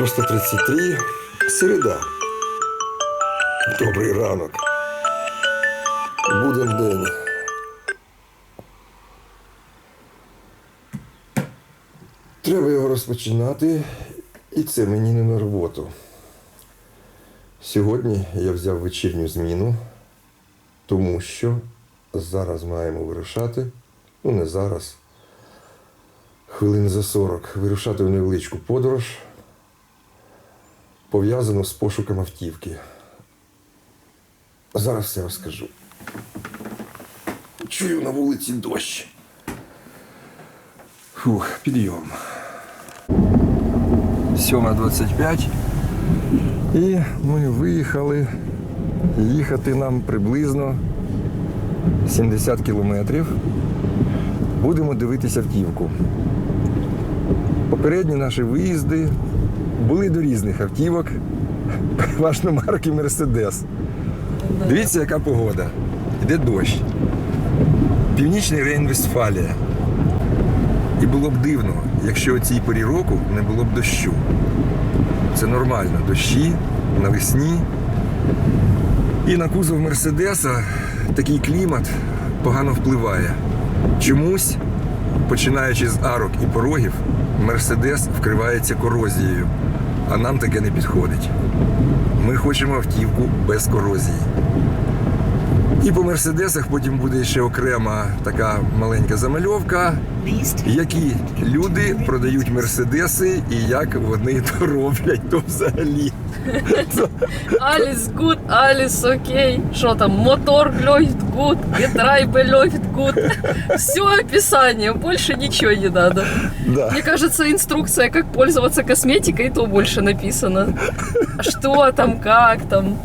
6.33. Середа. Добрий ранок. Будем день. Треба його розпочинати, і це мені не на роботу. Сьогодні я взяв вечірню зміну, тому що зараз маємо вирушати, ну не зараз, хвилин за 40, вирушати в невеличку подорож, пов'язану з пошуком автівки. Зараз все розкажу. Чую на вулиці дощ. Фух, підйом. 7.25. І ми виїхали. Їхати нам приблизно 70 кілометрів. Будемо дивитися автівку. Попередні наші виїзди були до різних автівок, переважно марки Мерседес. Дивіться, яка погода. Іде дощ. Північний Рейн-Вестфалія. І було б дивно, якщо у цій порі року не було б дощу. Це нормально. Дощі навесні. І на кузов Мерседеса такий клімат погано впливає. Чомусь, починаючи з арок і порогів, Мерседес вкривається корозією, а нам таке не підходить. Ми хочемо автівку без корозії. І по мерседесах потім буде ще окрема така маленька замальовка, які люди продають мерседеси і як вони то роблять, то взагалі. Аліс гуд, Аліс окей. Що там, мотор льофт гуд, гидрайбе льофт гуд. Все описание, больше ничего не надо. Да. Мне кажется, инструкция, как пользоваться косметикой, то больше написано. Что там, как там.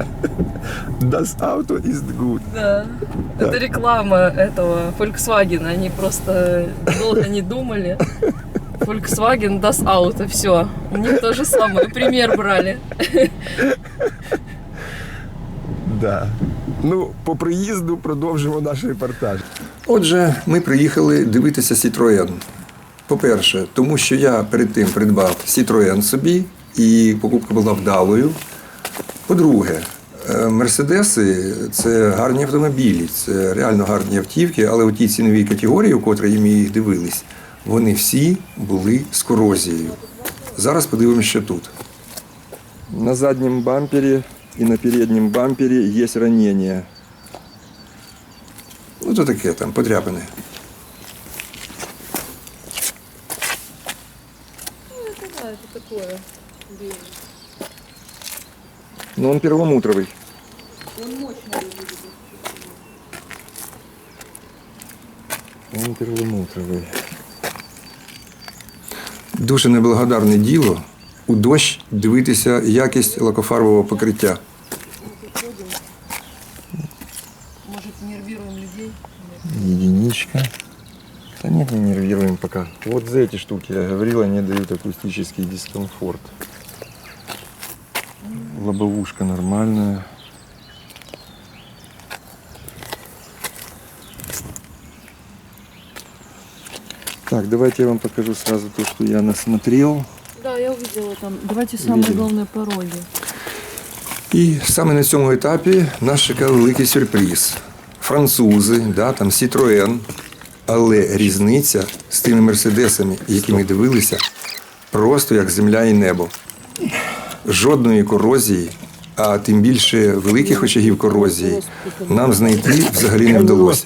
Das Auto ist gut. Да. Так. Это реклама этого Volkswagen. Они просто долго не думали. Volkswagen das Auto, все. У них то же самое, пример брали. Да. Ну, по приїзду продовжимо наш репортаж. Отже, ми приїхали дивитися Citroën. По-перше, тому що я перед тим придбав Citroën собі, і покупка була вдалою. По-друге, е, Мерседеси це гарні автомобілі, це реально гарні автівки, але у тій ціновій категорії, у котрій ми їх дивились, вони всі були з корозією. Зараз подивимося, що тут. На заднем бампере и на переднем бампере есть ранения. Ну, то таке там, подряпане. Да, это такое. Но он перламутровый. Он перламутровий. Дуже неблагодарне діло у дощ дивитися якість лакофарбового покриття. Может, нервируем людей? Единичка. Да нет, не нервируем пока. Вот за эти штуки, я говорил, они дают акустический дискомфорт. Лобовушка нормальная. Так, давайте я вам покажу сразу то, что я насмотрел. Да, я увидела там. Давайте самые Видели. главные пороги. І саме на цьому етапі нас чекав великий сюрприз. Французи, да, там Citroën, але різниця з тими мерседесами, які ми дивилися, просто як земля і небо. Жодної корозії, а тим більше великих очагів корозії, нам знайти взагалі не вдалося.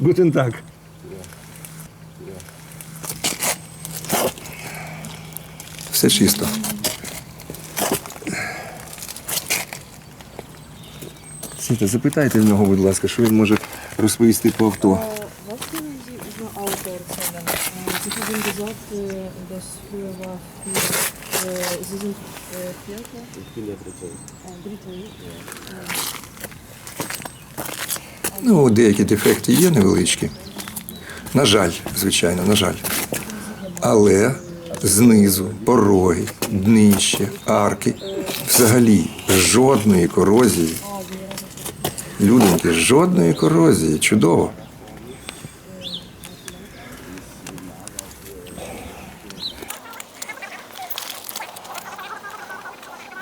Guten Tag. Все чисто. Сіта, запитайте в нього, будь ласка, що він може розповісти по авто. Ну, деякі дефекти є невеличкі. На жаль, звичайно, на жаль. Але знизу, пороги, днище, арки, взагалі жодної корозії. Людоньки, жодної корозії. Чудово.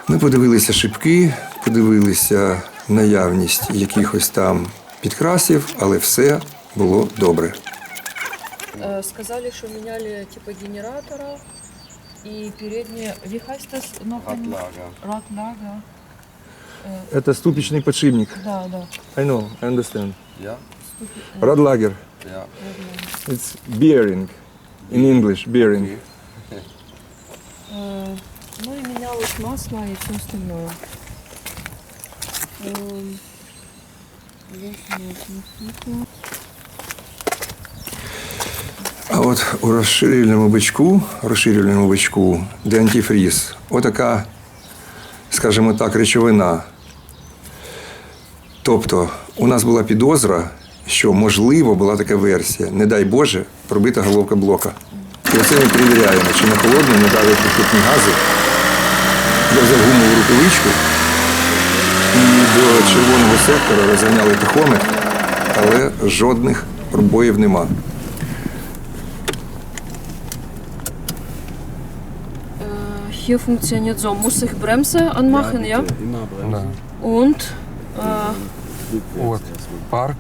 Ми подивилися шибки, подивилися наявність якихось там підкрасів, але все було добре. Э, Сказали, что меняли типа генератора и передние... Wie heißt das noch? Radlager. Radlager. Это ступичный подшипник. Да, да. I know, I understand. Ja, Radlager. ja. It's bearing. In English, bearing. Э, Ну и менялось масло и все остальное. Здесь нет. А от у розширювальному бичку, розширювальному бичку, де антифріз, отака, скажімо так, речовина. Тобто, у нас була підозра, що можливо була така версія, не дай Боже, пробита головка блока. І оце ми перевіряємо, чи на холодно не дали підхопні гази. Я взяв гумову рукавичку і до червоного сектора розганяли тахометр, але жодних пробоїв нема. Hier funktioniert so, muss ich Bremse anmachen, ja? bitte, Immer bremsen. Und äh, Вот. Парк,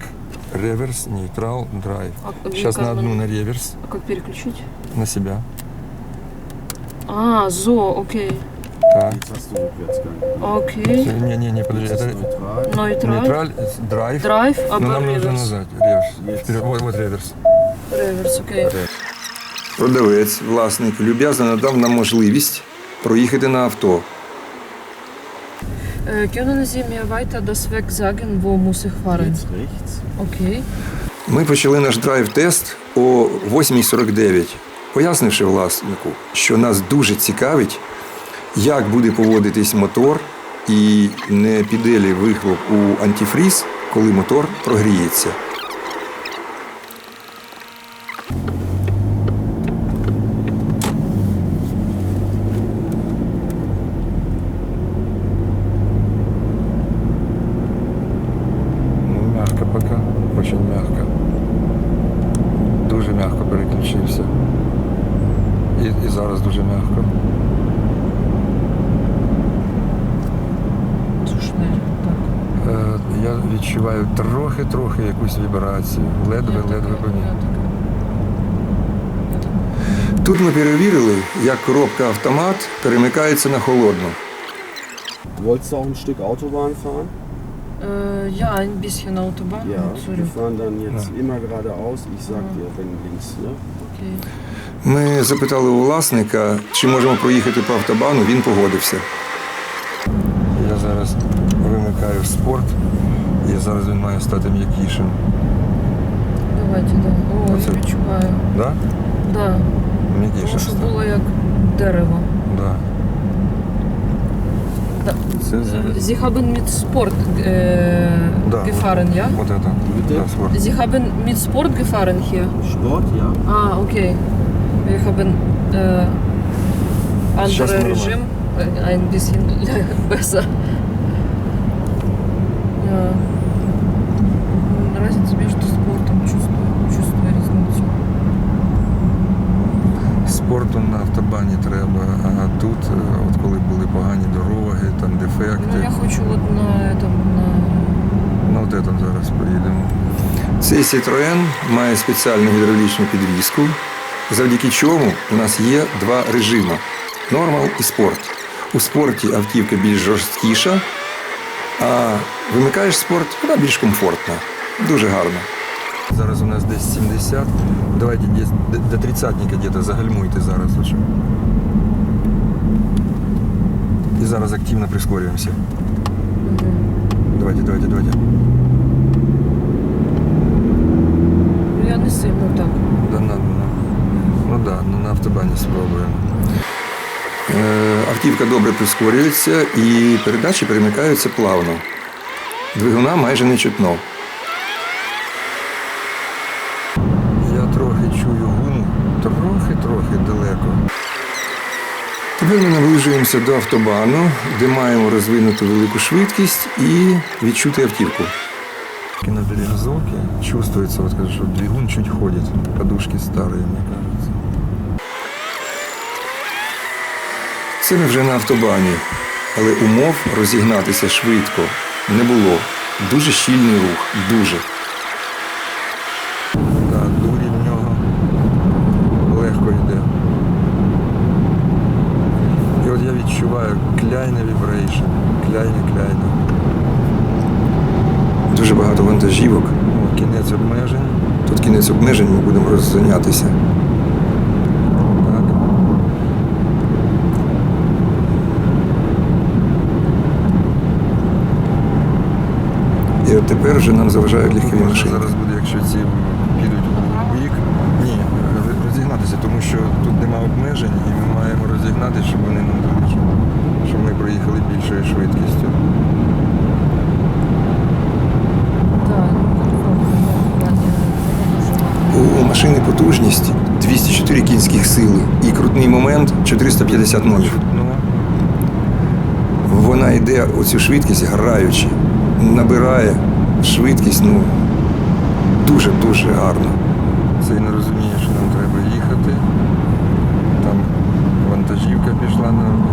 реверс, нейтрал, драйв. а, Сейчас как на одну man- на реверс, а как переключить? на себя. А, so, окей. Так. Jetzt hast du Rückwärtsgang. Окей. Не-не-не, подожди. Jetzt ist Это neutral. Нейтраль. нейтраль, драйв. Драйв, Но або нам нужно реверс. назад. Реверс. Есть. Вперед. Вот, вот реверс. Реверс, окей. Продавець, власник, люб'язно надав нам можливість проїхати на авто. Können Sie mir weiter das Weg sagen, wo muss ich fahren? Jetzt Ми почали наш драйв-тест о 8.49, пояснивши власнику, що нас дуже цікавить, як буде поводитись мотор і не піде лі вихлоп у антифріз, коли мотор прогріється. Ну, мягко пока, очень мягко. Дуже мягко переключився. І, і зараз дуже мягко. Zu schnell. Так. Е, я відчуваю трохи-трохи якусь вібрацію. Ледве-ледве помітно. Тут ми перевірили, як коробка автомат перемикається на холодну. Wolltest du auch ein Stück Autobahn fahren? Äh, ja, ein bisschen Autobahn. Ja. Wir fahren dann jetzt Ja. immer geradeaus. Ich sag Ja. dir, wenn links, ne? Okay. Ми запитали у власника, чи можемо проїхати по автобану, він погодився. Я зараз вимикаю спорт, і зараз він має стати м'якішим. Давайте, да. О, Оце. я відчуваю. Да? Да. М'якішим Тому що став. було як дерево. Да. Да. Це зараз. Sie haben mit Sport äh, Да, gefahren, ja? Вот это. Bitte? Да, спорт. Sie haben mit Sport gefahren hier? Sport, ja. Ah, okay. Wir haben äh, Сейчас andere normal. Regime, äh, ein bisschen besser. Ja. Автобані треба, а тут, е, от коли були погані дороги, там Ну, дефекти. я хочу вот на этом, на... Ну, от там зараз поїдемо. Цей Citroën має спеціальну гідравлічну підвіску, завдяки чому у нас є два режими нормал і спорт. У спорті автівка більш жорсткіша, а вимикаєш спорт, вона більш комфортна. Дуже гарно. Зараз у нас десь 70. Давайте десь до- 30-ника десь загальмуйте зараз. лише. І зараз активно прискорюємося. Давайте, давайте, давайте. Ну, я не сильно так. Да, на, на, ну да, ну, на автобані спробуємо. Е, автівка добре прискорюється і передачі перемикаються плавно. Двигуна майже не чутно. Я трохи чую гуму, трохи-трохи далеко. Тепер ми наближуємося до автобану, де маємо розвинуту велику швидкість і відчути автівку. На перегазовке чувствуется, вот, что двигун чуть ходит. Подушки старые, мне кажется. Це ми вже на автобані. але умов розігнатися швидко не було. Дуже щільний рух, дуже. Так, дурі в нього легко йде. І от я відчуваю кляйне вібрейшн, кляйне, кляйне. Дуже багато вантажівок. О, кінець обмежень. Кінець обмежень, ми будемо роззонятися. Так. І от тепер вже нам заважають легкові машини. Зараз буде, якщо ці підуть у бік. Ні, розігнатися, тому що тут нема обмежень і ми маємо розігнатися, щоб вони нам дали, щоб ми проїхали більшою швидкістю. Так, ну, У машини потужність 204 кінських сили і крутний момент 450 нолів. Ну, Вона йде оцю швидкість граючи, набирає швидкість, ну дуже-дуже гарно. Це і не розуміє, що нам треба їхати. Там вантажівка пішла на.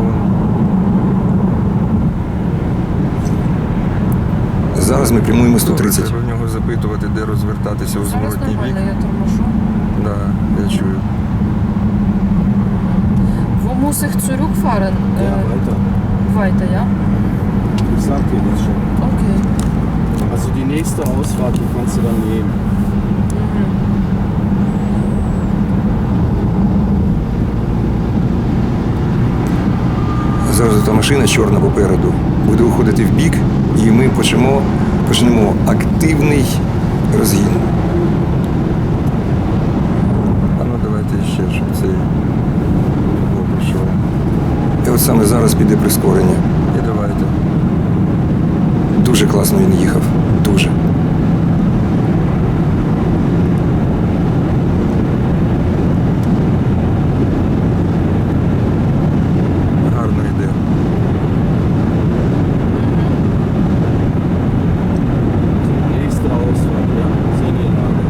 Зараз ми прямуємо 130. Треба в нього запитувати, де розвертатися у Зараз зворотній бік. Нормально, я торможу. Да, я чую. Wo muss ich zurückfahren? Ja, Äh, weiter. weiter, ja? Ich sag dir das schon. Okay. Also die nächste Ausfahrt, die kannst du dann nehmen. Зараз та машина чорна попереду буде уходити в бік, і ми почнемо, почнемо активний розгін. А ну давайте ще, щоб цей пішов. І от саме зараз піде прискорення. І давайте. Дуже класно він їхав. Дуже. Гарно йде. Die nächste Ausfahrt, ja. Senilage.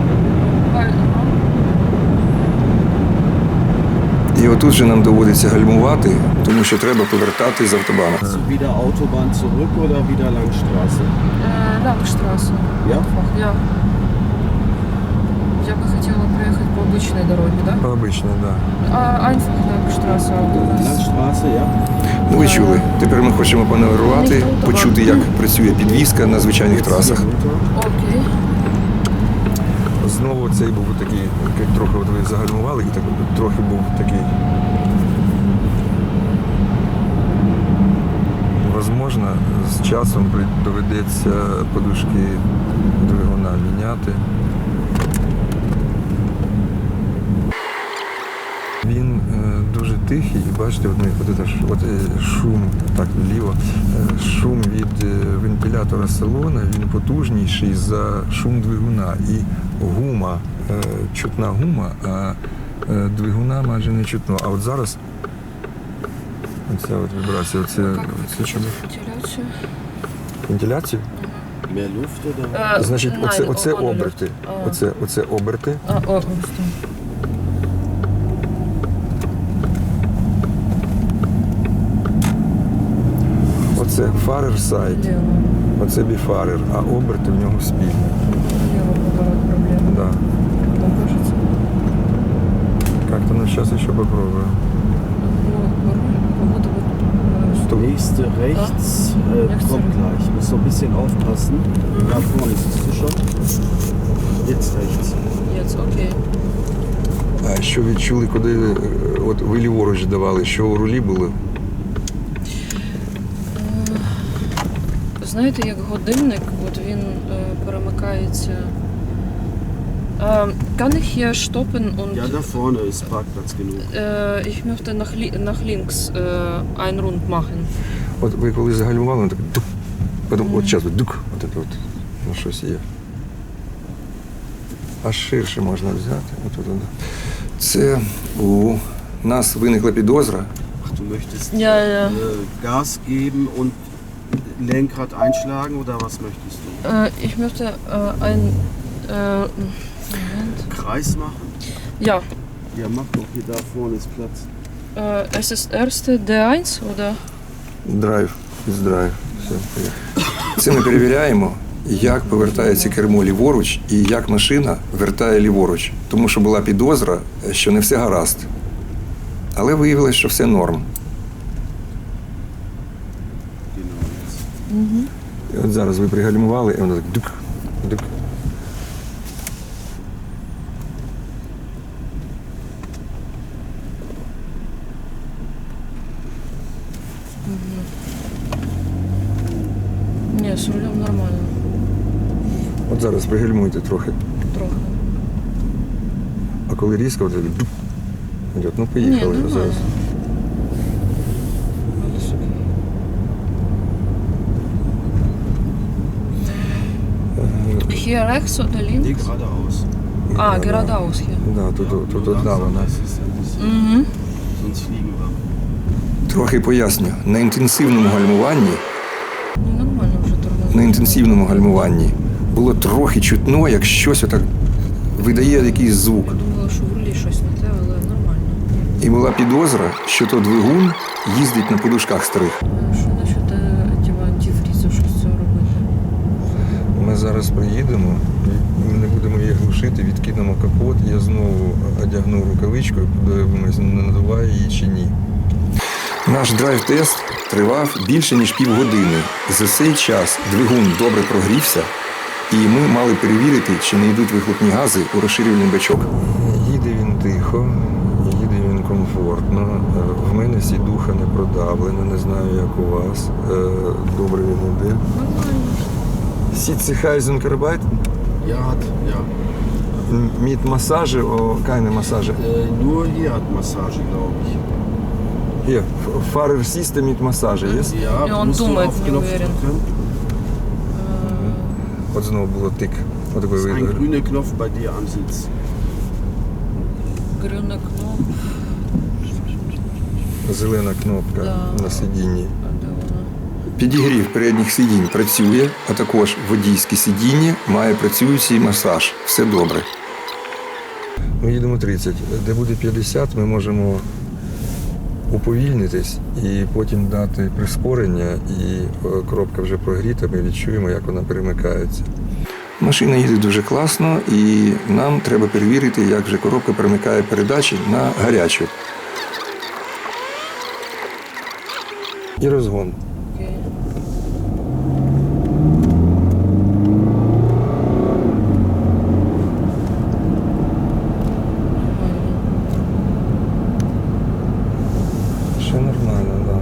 Weil, ага. І отут же нам доводиться гальмувати, тому що треба повертати з du wieder Autobahn zurück oder wieder Langstraße? Äh, Langstraße. Ja? Einfach, я. Я бы хотела проехать по обычной дороге, да? По обичній, так. Да. А, einfach Langstraße. Langstraße, ja. Ну, ви чули. Тепер ми хочемо паневрувати, почути, як працює підвізка на звичайних трасах. Окей. Знову цей був такий, як трохи от ви загальмували, так трохи був такий. Возможно, з часом доведеться подушки двигуна міняти. Тихий, і бачите, от, ми- от, от, е, шум, так вліво, е, шум від е, вентилятора салона, він потужніший за шум двигуна. І гума, чутна гума, а двигуна майже не чутно. А от зараз оця от вібрація, оце, оце вентиляцию? Вентиляцію? Значить, оце, оце оберти. Оце, оце оберти. Оце фарер Лево. оце біфарер, а оберти в нього спільні. Да. Как-то ну сейчас еще попробую. Nächste rechts äh, kommt gleich. Muss so ein bisschen aufpassen. Da vorne siehst du schon. Jetzt rechts. Нет, окей. А що відчули, коли е, от ви ліворуч давали, що у рулі було? Знаєте, як годинник, от він е, перемикається. Е, kann ich hier stoppen und Ja, da vorne ist Parkplatz genug. äh, ich möchte nach, li nach links äh, einen Rund machen. От ви коли загальмували, воно так дук. Потім от час дук. От це от ну, щось є. Аж ширше можна взяти. От, от, от. Це у нас виникла підозра. Ach, du möchtest Ja, ja. Äh, Gas geben und Lenkrad einschlagen oder was möchtest du? Äh, ich möchte äh, ein. Äh, Kreis machen? Ja, Ja, mach doch. Hier da vorne ist Platz. äh, es ist erste D1 oder? Драйв. Іздраю. Все, поїхали. Це ми перевіряємо, як повертається кермо ліворуч і як машина вертає ліворуч. Тому що була підозра, що не все гаразд. Але виявилось, що все норм. Genau jetzt. І от зараз ви пригальмували, і воно так дук, дук. Ні, з рулем нормально. От зараз пригальмуйте трохи. Трохи. А коли різко, от так дук. Ну, Ні, поїхали нормально. зараз. Alles окей. Hier rechts oder Nee, links? geradeaus. А, geradeaus hier. Да, тут, тут, тут одна вона. das ist Угу. sonst fliegen wir. Трохи поясню. На інтенсивному гальмуванні, Ну, нормально вже тормозить. на інтенсивному гальмуванні було трохи чутно, як щось отак видає якийсь звук. Я думала, що в рулі щось не те, але нормально. І була підозра, що то двигун їздить на подушках старих. Що зараз приїдемо, ми не будемо її глушити, відкинемо капот, я знову одягну рукавичку і подивимось, не надуває її чи ні. Наш драйв-тест тривав більше ніж півгодини. За цей час двигун добре прогрівся, і ми мали перевірити, чи не йдуть вихлопні гази у розширювальний бачок. Їде він тихо, їде він комфортно. В мене сідуха не продавлена, не знаю, як у вас. Добре він іде. Sitzheisen Arbeit Ja, hat, ja. mit Massage oder keine Massage? Äh, nur hier hat Massage, glaube ich. Hier, Fahrer System mit Massage, yes? Ja, Ja, und musst du Dummheit, auf не Knopf уверен. drücken. От знову було тик. От такий ist ein вигляд. grüner Knopf bei dir am Sitz. Грюна кнопка. Зелена кнопка Да. на сидінні. Підігрів передніх сидінь працює, а також водійське сидіння має працюючий масаж. Все добре. Ми їдемо 30. Де буде 50, ми можемо уповільнитись і потім дати прискорення, і е, коробка вже прогріта, ми відчуємо, як вона перемикається. Машина їде дуже класно, і нам треба перевірити, як вже коробка перемикає передачі на гарячу. І розгон. Окей. Ще нормально, так.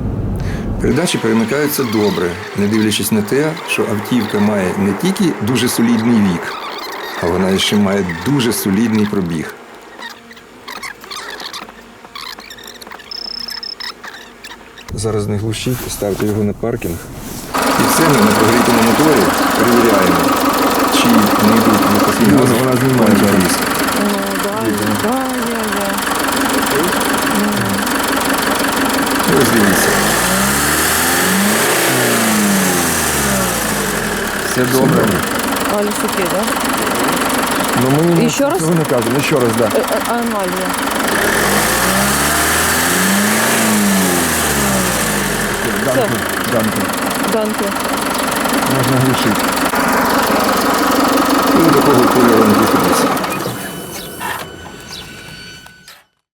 Да. Передачі перемикаються добре, не дивлячись на те, що автівка має не тільки дуже солідний вік, а вона ще має дуже солідний пробіг. Зараз не глушіть, ставте його на паркінг. І все ми на прогрітому моторі перевіряємо, чи не йдуть вихлопні гази. Вона знімає зараз. Да, Все добре. А лісуки, так? Ну ми І ще раз? не кажемо, ще раз, так. Да. Е, е, аномалія. Данки, данки. Данки. Можна глушити. І до кого кольором виходиться.